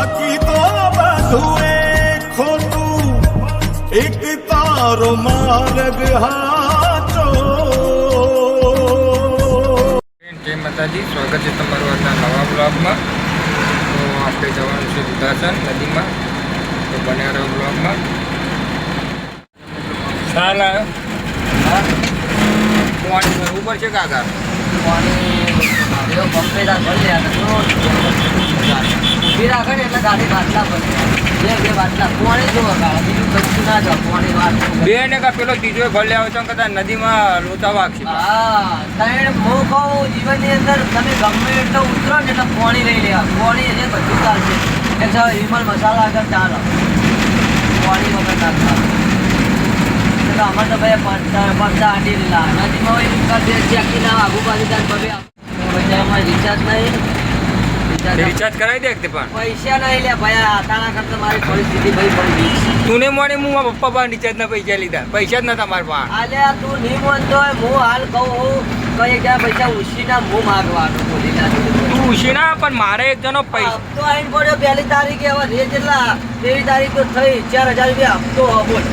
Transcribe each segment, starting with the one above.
બાકી તો બધું એ ખોટું. એક તારો માર્ગ હાચો. જય માતાજી સ્વાગત છે તમારું આજના નવા બ્લોગમાં. તો આપણે જવાનું છે દુધાસન નદીમાં. તો બન્યા રહ્યો બ્લોગમાં. ચાલ પાણી ઉપર છે કાકા? બે ને કા પેલો ત્રીજો ભલે આવે છે કદાચ નદીમાં લોચા વાગશે. જીવનની અંદર તમે ગમે એટલો ઉતરો ને એટલે પાણી લઈ લેવા. પાણી એટલે બધું ચાલશે. કે તો વિમલ મસાલા આગળ ચાલો. પાણી વગર નાખતા એટલે અમારે તો ભાઈ પડતા આંટી લીધા નદીમાં ચેકી ના આગુ બાજુ ત્યાં રિચાર્જ નહીં. રિચાર્જ રિચાર્જ કરાવી દે તે પણ? પૈસા નહીં લે ભાઈ આતાના કરતા મારી પરિસ્થિતિ ભાઈ પડી ગઈ છે. તું ને મોને હું મારા પપ્પા પાસે રિચાર્જના પૈસા લીધા. પૈસા જ નતા મારા પાસે. આલે તું નહીં બોલતો હું હાલ કહું હું કઈ ક્યાં પૈસા ઉછીના હું માગવાનું તું ઉશીના પણ મારે એક જણો પૈસા તો આઈને પડ્યો પહેલી તારીખે હવે રે જેટલા તેવી તારીખ તો થઈ ચાર હજાર રૂપિયા હપ્તો બોલ.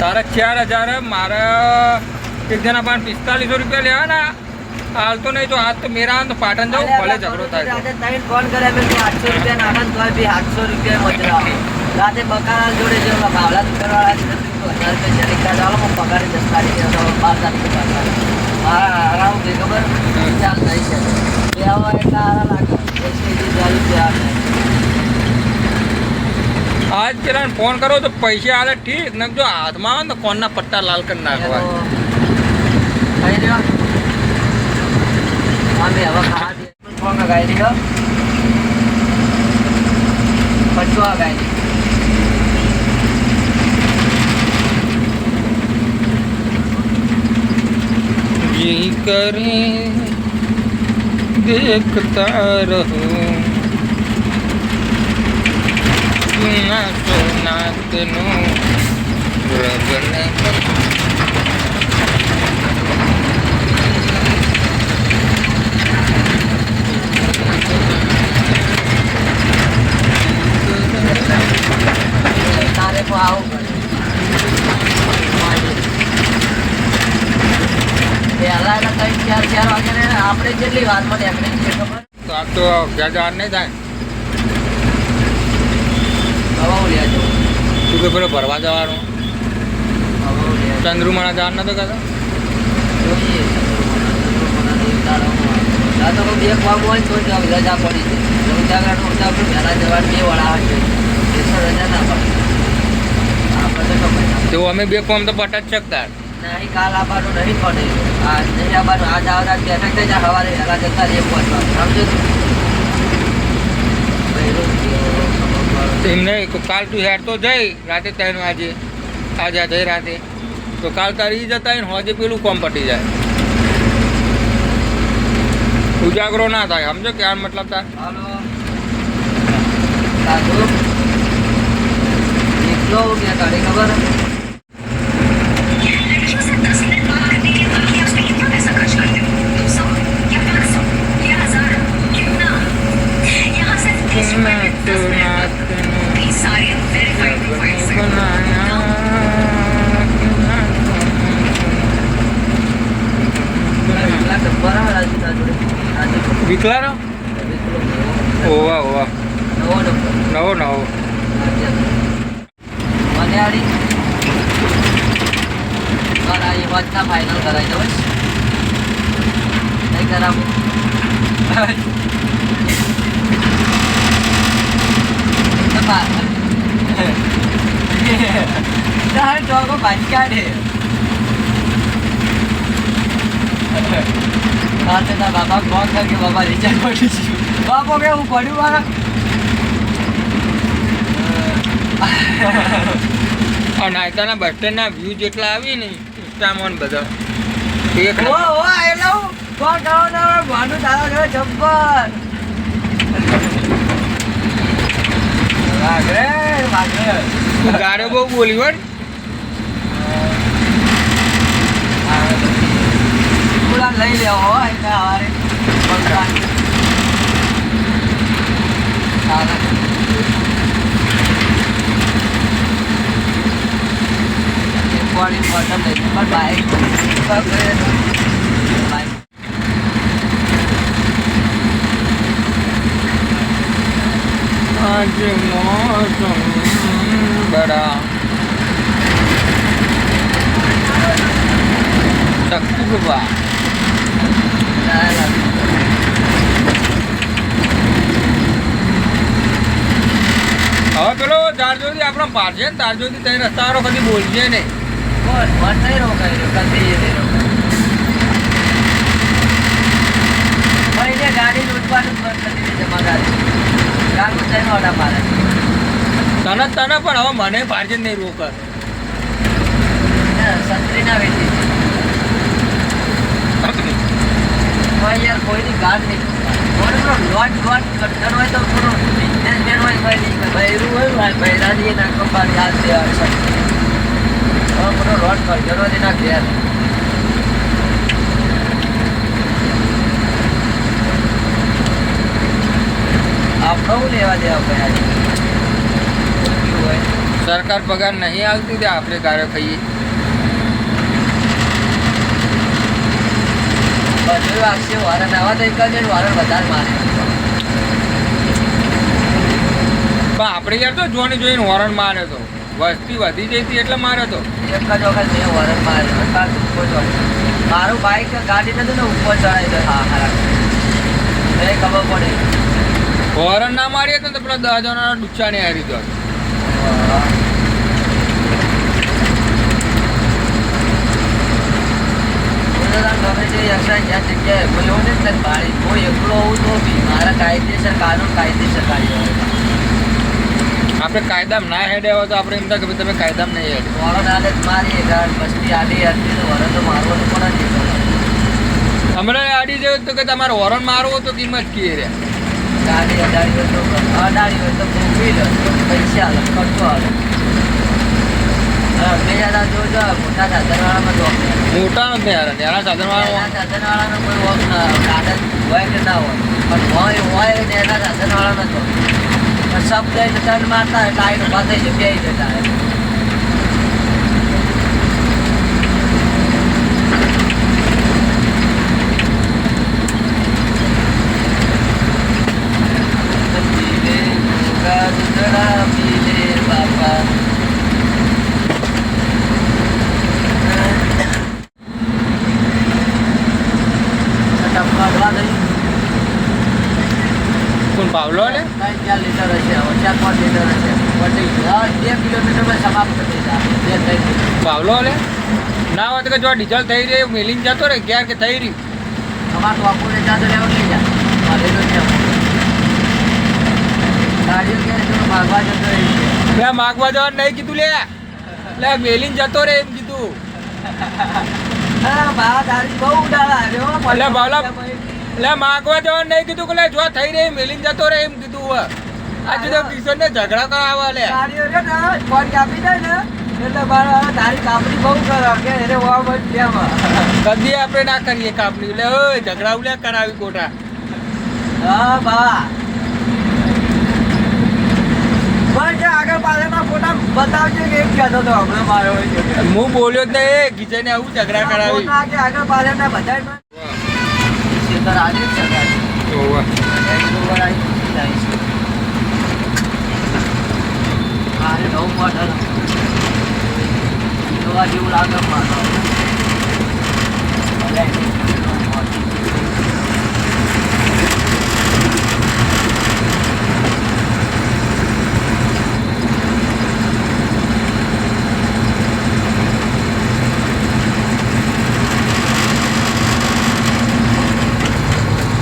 તારા ચાર હજાર મારા એક જણા પણ પિસ્તાલીસો રૂપિયા લેવા ને હાલ તો નહીં તો આજ તો મેરા તો પાટણ જાઉં ભલે ઝઘડો થાય રાતે ફોન કર્યા મેં આઠસો રૂપિયા નાના તો બી આઠસો રૂપિયા મજરા રાતે બકારા જોડે જો ભાવલા દુકાનવાળા હજાર રૂપિયા ચાલી કાઢ આલો હું પગારે દસ તારીખે બાર તારીખે મારા આરામ થઈ ખબર ચાલ થઈ છે. બે આવા એટલે આરા લાગે પછી ચાલીસ રૂપિયા આજ પેલા ફોન કરો તો પૈસા આલે ઠીક ને જો હાથમાં આવે ને કોણના પટ્ટા લાલ કરી નાખવા ખાઈ રહ્યો અમે હવે ખાવા દે ફોન ગાઈ રહ્યો પચવા ગાઈ જી કરે દેખતા રહો. સુના સોનાતનો રગને તારે તો આવું પહેલા ચાર ચાર વાગે આપણે કેટલી વાતમાં નીકળી છે ખબર? તો નહીં થાય. હવા ઉડ્યા જો તું. કે પેલો ભરવા જવાનું? ચંદ્રુમાણા જવાનું નતો આ તો બે કામ હોય તો રજા પડી છે. ઉજાગરાનું ઉજાગરું પહેલા જવાનું બે વાળા હશે એસો રજા ના પડે. તો અમે બે કોમ તો પટ જ શકતા. નહીં કાલ આવવાનું નહીં પડે. આ નહીં આવવાનું આજ આવતા બેઠક થઈ જાય સવારે વહેલા જતા રે પહોંચવાનું સમજો થયું, એમને કાલ તું હેર તો જઈ રાતે ત્રણ વાગે. આજે જઈ રાતે. તો કાલ તારી જતા ને હોજે પેલું કોમ પટી જાય. ઉજાગરો ના થાય સમજો કે આ મતલબ તાર? पैसा खर्च करते हो दो सौ या पाँच सौ या हजार कितना यहाँ सिर्फ तीस रुपए में दस मिनट कई सारे वेरीफाइड प्रोफाइल्स हैं પેલા ડબ્બા ના રાજુ તારા જોડે રાજુ વિકલાનો ઓવા ઓવા નવો ડબ્બો નવો નવો આડી મારા વાતના ફાઇનલ કરાવી દઉં નહીં કરાવું તાર ચોકો ભાજી કાઢે. હા તો બાપા ફોન કર કે બાપા રિચાર્જ પડી બાપો કે પડ્યું મારા અને આયતાના બસ સ્ટેન્ડના વ્યૂ જેટલા આવી ને ઇન્સ્ટામાં બધા. એક ઓ ઓ એટલે કોણ ફોન ના ભાનુ તારા જોડે જબ્બર. વાગરે વાગરે તું ગાડો બહુ બોલી વળ પૂરા લઈ લેવો હોય હવારે સારા. મતલબ નહીં પણ બાઈક બાઈક આજ મોસમ બડા શક્તિ બાબા ના હવે પેલો દારજોથી આપણો પાડશે ને દારજોથી તઈ રસ્તાવાળો કદી બોલશે નહીં. મન નહીં રોકાય કદી ભાઈને નહીં રોકાય ગાડી લૂંટવાનું બંધ કરી દીધી જમાદારી ગાડી જઈને ઓડા મારે તને તને પણ હવે મને પાર્જન નહીં રોક સંત્રી ના વેચી યાર કોઈની ગાડ નહીં કોઈને પેલો લોટ લોટ કટ્ટર હોય તો બિઝનેસમેન હોય ભાઈ નહીં હોય ભાઈ બૈરાની ના નાખો પાડી હાથ દે કટ્ટર હોય એના ઘેર આપણો લેવા દેવા ભાઈ સરકાર પગાર નહીં આવતી તે આપણે કાર્ય ખાઈએ. બધું વાગશે વારણ આવા તો એક વારણ વધારે મારે. પણ આપણે યાર તો જોઈને જોઈને હોર્ન મારે તો. વસ્તી વધી જઈ હતી એટલે મારે તો. એક જ વખત મેં વરસ માર્યો મારું બાઈક ગાડી નથી ને ઉપર ચડાવી દે. હા હા એ ખબર પડે. વરણ ના મારીએ તો પેલા દસ હજારના ડુચ્ચા ને હારી દો. ગમે તે જ્યાં જગ્યાએ કોઈ એવું નથી ને ભાડી કોઈ એકલો હોવું તો બી મારા કાયદેસર કાનૂન કાયદેસર કાઢ્યો આપણે કાયદામાં ના હેડે હોય તો આપણે એમ થાય કે ભાઈ તમે કાયદામાં નહીં હેડે. વાળો આલે જ મારી મસ્તી આલી હતી તો વરણ તો મારવાનું પણ જ હમણાં આડી જાય તો કે તમારે વરણ મારવો તો કિંમત કી રે. ગાડી અડાડી હોય તો અડાડી હોય તો ભૂખી લો પૈસા હાલે ખર્ચો આવે. મોટા તો નથી યાર એના સાધન નાના સાધનવાળાનો. કોઈ વોક ના સાધન હોય કે ના હોય. પણ હોય હોય ને એના સાધન વાળા પણ જઈને ટર્ન મારતા હોય ટાઈટ ઊભા થઈ જાય બે જતા હોય. પીલે ગંગા દૂધડા પીલે બાપા ટપકાડવા નહીં કોણ પાવલો ને ચાર લીટર હશે ચાર પાંચ લીટર હશે. બે કિલોમીટરમાં સમાપ્ત થઈ જાય. પાવલો ના હોય તો કે જો ડીઝલ થઈ રહી મિલિંગ જતો રહે ક્યાં કે થઈ રહી અમારે તો આપણને ચાદર લેવા લઈ જાય. માગવા જવાનું નહીં કીધું લે. એટલે મેલિંગ જતો રે એમ કીધું. હા બા દારી બહુ ઉડાડા આવ્યો હો. અલે બાવલા લે માગવા જવાનું નહીં કીધું કે જો થઈ રહી મેલી જતો રહે એમ કીધું હવે. આજે તો કિશોર ને ઝઘડા કરાવવા લે. ને ફોન કાપી દે ને એટલે મારા તારી કાપડી બહુ કરો કે એને વાવ બંધ કદી આપણે ના કરીએ કાપણી. લે ઓય ઝઘડા લે કરાવી કોટા હા બા. હું બોલ્યો જ નહીં કિશન આવું ઝઘડા કરાવી. આગળ પાછળના બધાય શેતર આજે જ શકાય. ઓવા. Range Rover આવી જાય. આ રે નવું model. જોવા જેવું લાગે માનો ભલે.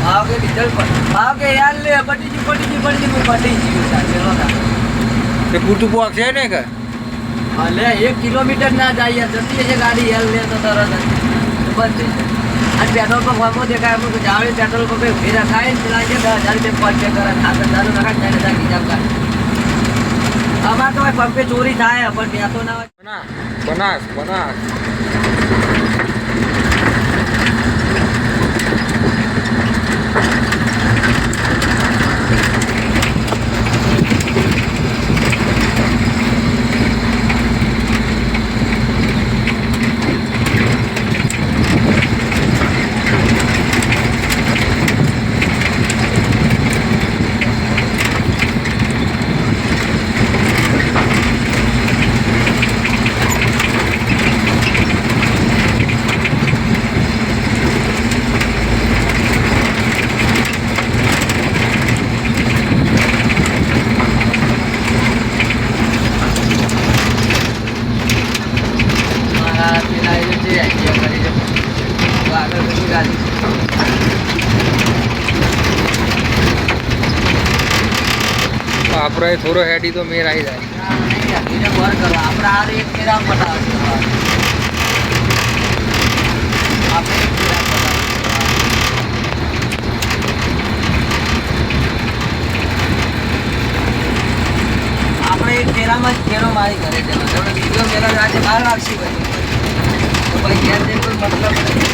ભાવ કે ભાવ કે યાર લે પટી ગયું પટી ગયું પટી ગયું પટી ગયું તે પૂરતું પોક છે ને કે? અલે એક કિલોમીટર ના જાય જતી છે ગાડી હેલ લે તો તરત જ. બંધ થઈ જાય અને પેટ્રોલ પંપ દેખાય એમ કે જાવે પેટ્રોલ પંપે ઊભી રખાય ને લાગે દસ હજાર રૂપિયા કરે ચાર હજાર કાઢે અમારે તો પંપે ચોરી થાય પણ ત્યાં તો ના હોય. બનાસ બનાસ બનાસ. આપણે થોડો હેડી તો મેર આવી જાય. આપણે એક ફેરામાં જ ફેરો મારી ઘરે જવાનો બીજો ફેરો આજે બહાર રાખશી ભાઈ. ઘેર જઈને કોઈ મતલબ નથી.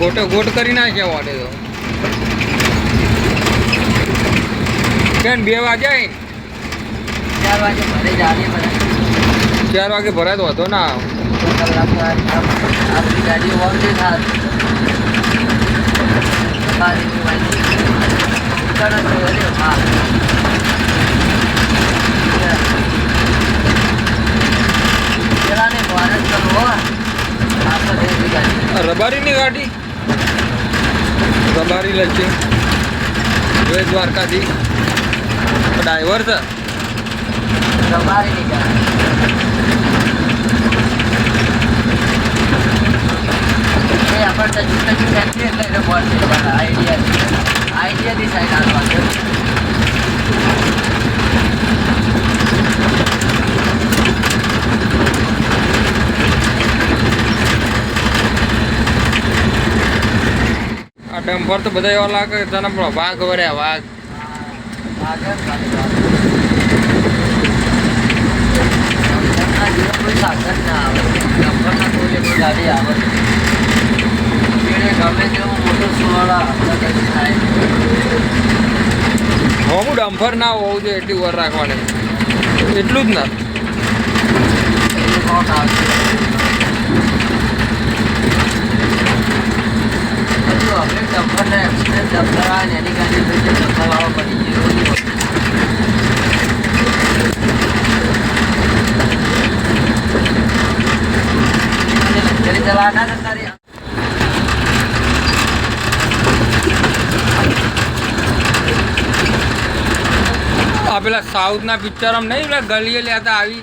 ગોટે ગોટ કરી નાખ્યા વાટે તો. કેમ બે વાગે? ચાર વાગે ઘરે જાવીએ બધા ચાર વાગે ભરાય તો હતો ના આપણી ગાડી ઓન નહીં થાય બારીની વાંચી દુકાન જ હોય ને, હા. પેલા ને ભારત ચાલુ હોય આપણે રબારીની ગાડી? રબારી જોઈ દ્વારકાથી ડ્રાઈવર છે. રબારીની ગાડી એ આપણે તો જૂતા જૂતા ફેક્ટરી એટલે એને બોલ છે આઈડિયા આઈડિયાથી સાઈડ આવવાનું ડમ્પર તો બધા એવા લાગે તને પણ વાઘ વર્યા વાઘ ડમ્પર ના હોવું જોઈએ એટલી વાર રાખવાની. એટલું જ ના. હજુ હવે ડમ્પરને એક્સપ્રેસ ડમ્પર આવે ને એની ગાડી લઈને ડમ્પર વાળો પડી ગયો. જતા રહ્યા. આ પેલા સાઉથના પિક્ચરમાં નહીં પેલા ગલીએ લેતા આવી.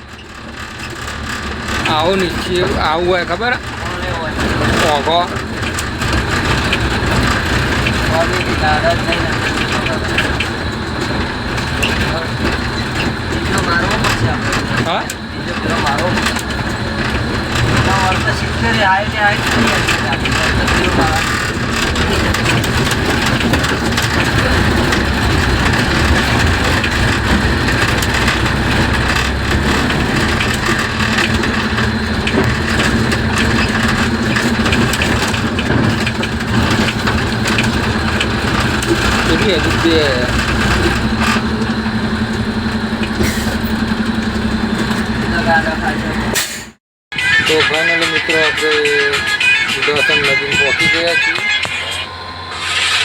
આવો નીચે આવું હોય ખબર? ઓલે ઓલે. ઓઘો કોમેડી દાદા જ નહીં નાખી. બીજો મારવો પડશે આપણે. હા બીજો પેલો મારવો પડશે. સિત્તેર એ હાઈટ એ હાઈટ થઈ હશે ગાડો ખાજો. તો ફાઇનલી મિત્રો આપણે દર્શન નદી પહોંચી ગયા છીએ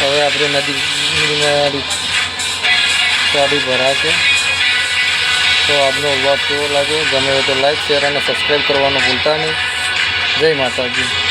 હવે આપણે નદી ચાલી ભરાશે તો આપનો વ્લોગ કેવો લાગ્યો ગમે તો લાઈક શેર અને સબસ્ક્રાઈબ કરવાનું ભૂલતા નહીં જય માતાજી